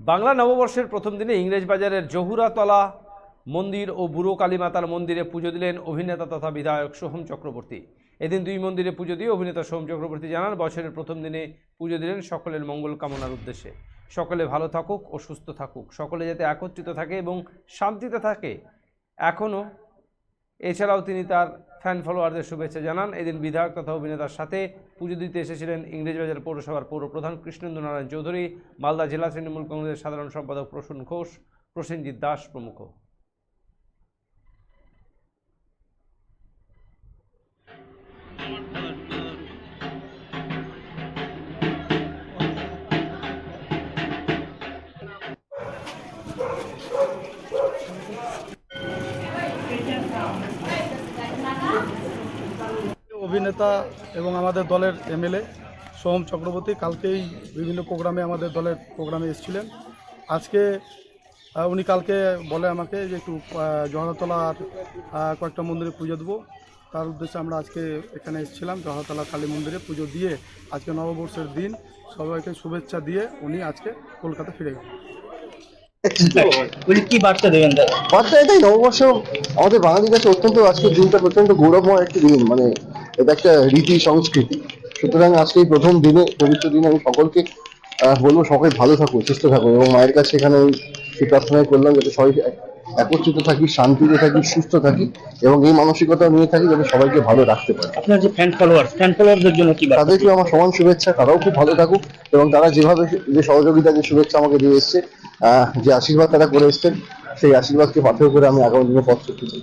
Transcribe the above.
বাংলা নববর্ষের প্রথম দিনে ইংরেজবাজারের জহুরাতলা মন্দির ও বুড়ো কালীমাতার মন্দিরে পুজো দিলেন অভিনেতা তথা বিধায়ক সোহম চক্রবর্তী। এদিন দুই মন্দিরে পুজো দিয়ে অভিনেতা সোহম চক্রবর্তী জানান, বছরের প্রথম দিনে পুজো দিলেন সকলের মঙ্গল কামনার উদ্দেশ্যে। সকলে ভালো থাকুক ও সুস্থ থাকুক। সকলে যাতে একত্রিত থাকে এবং শান্তিতে থাকে এখনও এছাড়াও তিনি তার ফ্যান ফলোয়ারদের শুভেচ্ছা জানান। এদিন বিধায়ক তথা অভিনেতার সাথে পুজো দিতে এসেছিলেন ইংরেজবাজার পৌরসভার পৌর প্রধান কৃষ্ণেন্দ্র নারায়ণ চৌধুরী, মালদা জেলা তৃণমূল কংগ্রেসের সাধারণ সম্পাদক প্রসূন ঘোষ, প্রসেনজিৎ দাস প্রমুখ। অভিনেতা এবং আমাদের দলের এমএলএ সোহম চক্রবর্তী কালকেই বিভিন্ন প্রোগ্রামে আমাদের দলের প্রোগ্রামে এসেছিলেন। আজকে উনি কালকে বলে আমাকে যে একটু জহরতলার কয়েকটা মন্দিরে পুজো দেবো। তার উদ্দেশ্যে আমরা আজকে এখানে এসেছিলাম জহরতলা কালী মন্দিরে পুজো দিয়ে আজকে নববর্ষের দিন সবাইকে শুভেচ্ছা দিয়ে উনি আজকে কলকাতা ফিরে গেলেন। কি বার্তা দেবেন দাদা? বার্তা এটাই নববর্ষ আমাদের বাঙালির কাছে অত্যন্ত আজকের দিনটা প্রচণ্ড গৌরবময় একটি দিন মানে এটা একটা রীতি সংস্কৃতি। সুতরাং আজকে এই প্রথম দিনে পবিত্র দিনে আমি সকলকে বলব সকলে ভালো থাকুন সুস্থ থাকুন এবং মায়ের কাছে এখানে আমি সেই প্রার্থনাই করলাম যাতে সবাই একত্রিত থাকি শান্তিতে থাকি সুস্থ থাকি এবং এই মানসিকতা নিয়ে থাকি যাতে সবাইকে ভালো রাখতে পারি। আপনার যে ফ্যান ফলোয়ার ফ্যান ফলোয়ারদের জন্য কি তাদেরকে আমার সমান শুভেচ্ছা তারাও খুব ভালো থাকুক এবং তারা যেভাবে যে সহযোগিতা যে শুভেচ্ছা আমাকে দিয়ে এসছে আহ, যে আশীর্বাদ তারা করে এসছেন সেই আশীর্বাদকে পাথর করে আমি আগামী দিনে পথ চলতে চাই।